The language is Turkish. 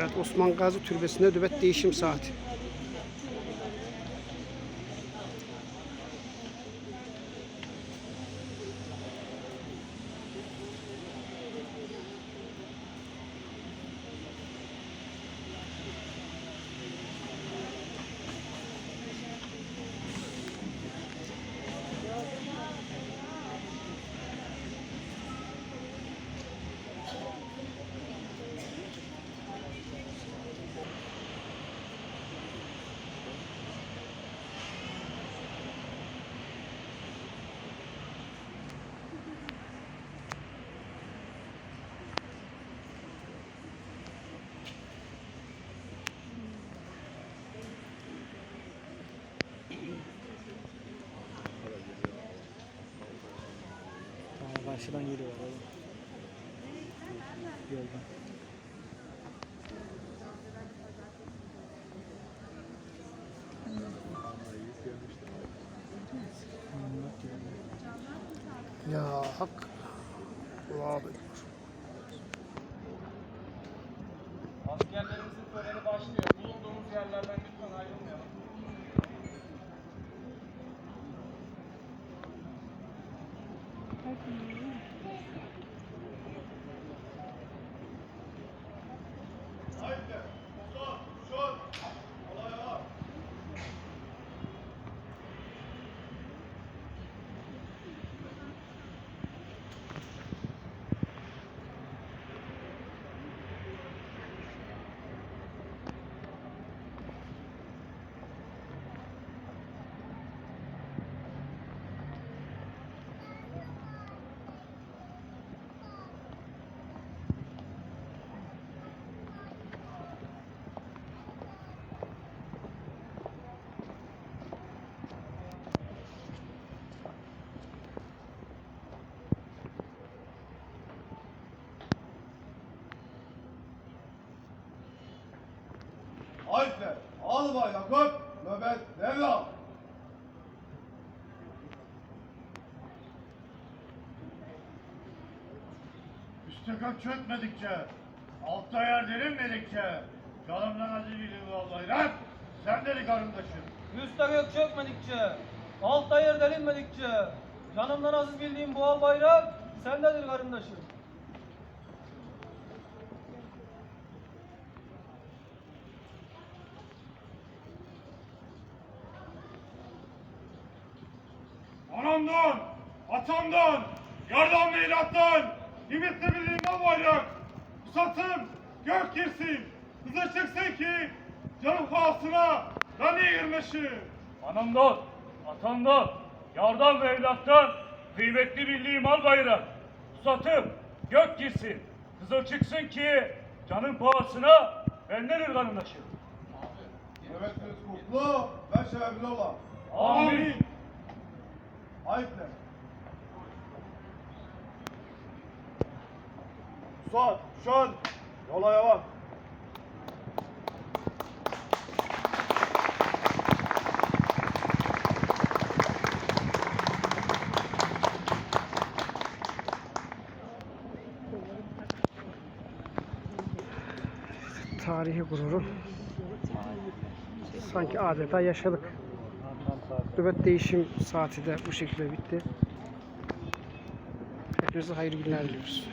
Evet Osman Gazi Türbesi'nde nöbet değişim saati. Karşıdan geliyorlar oğlum. Yoldan. Ya hak. Allahu Ekber. Askerlerimizin töreni başlıyor. Alper, Albay Yakup, nöbet devran. Üste kök çökmedikçe, altta yer derinmedikçe, canımdan acı gelir vallahi sen deli karındaşım. Üste gök çökmedikçe, altta yer delinmedikçe, canımdan aziz bildiğim bu al bayrak sendedir karındaşım. Anamdan, atamdan, yardan meylattan, nimetli bildiğim o bayrak. Satım, gök girsin, hıza çıksın ki, canım pahasına, ben girmişim. Anamdan, atamdan, yardan ve evlattan kıymetli bildiğim al bayrak. Satım, gök girsin, kızıl çıksın ki canın pahasına bendenir kanındaşım. Nöbetiniz kutlu, ben şerefli ola. Amin. Ayıplar. Suat, şön, yola yavan. Tarihi gururu. Sanki adeta yaşadık. Nöbet değişim saati de bu şekilde bitti. Hepinize hayırlı günler diliyoruz.